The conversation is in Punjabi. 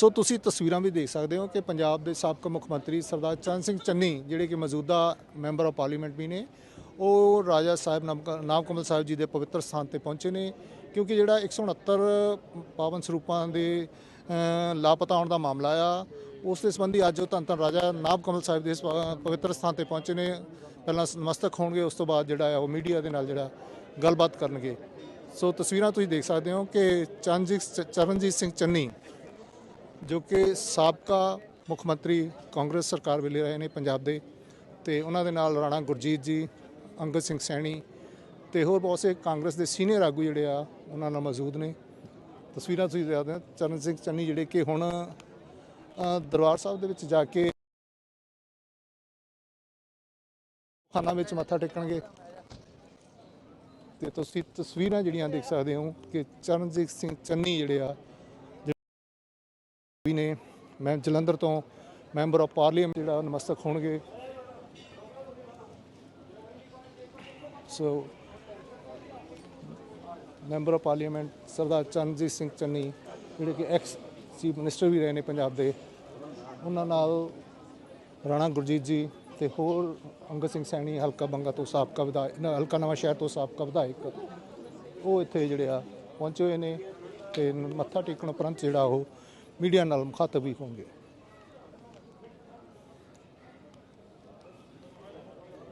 ਸੋ ਤੁਸੀਂ ਤਸਵੀਰਾਂ ਵੀ ਦੇਖ ਸਕਦੇ ਹੋ ਕਿ ਪੰਜਾਬ ਦੇ ਸਾਬਕਾ ਮੁੱਖ ਮੰਤਰੀ ਸਰਦਾਰ ਚਰਨ ਸਿੰਘ ਚੰਨੀ, ਜਿਹੜੇ ਕਿ ਮੌਜੂਦਾ ਮੈਂਬਰ ਆਫ ਪਾਰਲੀਮੈਂਟ ਵੀ ਨੇ, ਉਹ ਰਾਜਾ ਸਾਹਿਬ ਨਾਮ- ਨਾਮ ਕਮਲ ਸਾਹਿਬ ਜੀ ਦੇ ਪਵਿੱਤਰ ਸਥਾਨ ਤੇ ਪਹੁੰਚੇ ਨੇ, ਕਿਉਂਕਿ ਜਿਹੜਾ 169 ਪਾਵਨ ਸਰੂਪਾਂ ਦੇ ਲਾਪਤਾ ਹੋਣ ਦਾ ਮਾਮਲਾ ਆ, ਉਸ ਦੇ ਸੰਬੰਧੀ ਅੱਜ ਉਹ ਧੰਨ ਧੰਨ ਰਾਜਾ ਨਾਮ ਕਮਲ ਸਾਹਿਬ ਦੇ ਇਸ ਪਵਿੱਤਰ ਸਥਾਨ ਤੇ ਪਹੁੰਚੇ ਨੇ, ਪਹਿਲਾਂ ਨਮਸਤਕ ਹੋਣਗੇ, ਉਸ ਤੋਂ ਬਾਅਦ ਜਿਹੜਾ ਆ ਉਹ ਮੀਡੀਆ ਦੇ ਨਾਲ ਜਿਹੜਾ ਗੱਲਬਾਤ ਕਰਨਗੇ। ਸੋ ਤਸਵੀਰਾਂ ਤੁਸੀਂ ਦੇਖ ਸਕਦੇ ਹੋ ਕਿ ਚਰਨਜੀਤ ਚਰਨਜੀਤ ਸਿੰਘ ਚੰਨੀ ਜੋ ਕਿ ਸਾਬਕਾ ਮੁੱਖ ਮੰਤਰੀ ਕਾਂਗਰਸ ਸਰਕਾਰ ਵੇਲੇ ਰਹੇ ਨੇ ਪੰਜਾਬ ਦੇ ਤੇ ਉਹਨਾਂ ਦੇ ਨਾਲ ਰਾਣਾ ਗੁਰਜੀਤ ਜੀ, ਅੰਗਦ ਸਿੰਘ ਸੈਣੀ ਤੇ ਹੋਰ ਬਹੁਤ ਸੇ ਕਾਂਗਰਸ ਦੇ ਸੀਨੀਅਰ ਆਗੂ ਜਿਹੜੇ ਆ, ਉਹਨਾਂ ਨਾਲ ਮੌਜੂਦ ਨੇ। ਤਸਵੀਰਾਂ ਤੁਸੀਂ ਦੇਖਦੇ ਹੋ, ਚਰਨ ਸਿੰਘ ਚੰਨੀ ਜਿਹੜੇ ਕਿ ਹੁਣ ਦਰਬਾਰ ਸਾਹਿਬ ਦੇ ਵਿੱਚ ਜਾ ਕੇ ਖਾਨਾ ਵਿੱਚ ਮੱਥਾ ਟੇਕਣਗੇ। ਤੇ ਤੁਸੀਂ ਤਸਵੀਰਾਂ ਜਿਹੜੀਆਂ ਦੇਖ ਸਕਦੇ ਹੋ ਕਿ ਚਰਨਜੀਤ ਸਿੰਘ ਚੰਨੀ ਜਿਹੜੇ ਆ ਵੀ ਨੇ। ਮੈਂ ਜਲੰਧਰ ਤੋਂ ਮੈਂਬਰ ਆਫ ਪਾਰਲੀਮੈਂਟ ਜਿਹੜਾ ਨਮਸਤਕ ਹੋਣਗੇ। So member of parliament Sardar Charanjit Singh Channi, ਜਿਹੜੇ ਕਿ ਐਕਸ ਚੀਫ ਮਿਨਿਸਟਰ ਵੀ ਰਹੇ ਨੇ ਪੰਜਾਬ ਦੇ, ਉਹਨਾਂ ਨਾਲ ਰਾਣਾ ਗੁਰਜੀਤ ਜੀ ਤੇ ਹੋਰ ਅੰਗਦ ਸਿੰਘ ਸੈਣੀ, ਹਲਕਾ ਬੰਗਾ ਤੋਂ ਸਾਬਕਾ ਵਿਧਾਇਕ ਹਲਕਾ ਨਵਾਂ ਸ਼ਹਿਰ ਤੋਂ ਸਾਬਕਾ ਵਿਧਾਇਕ, ਉਹ ਇੱਥੇ ਜਿਹੜੇ ਆ ਪਹੁੰਚੇ ਹੋਏ ਨੇ ਤੇ ਮੱਥਾ ਟੇਕਣ ਉਪਰੰਤ ਜਿਹੜਾ ਉਹ ਮੀਡੀਆ ਨਾਲ ਮੁਖਾਤਬ ਵੀ ਹੋਣਗੇ।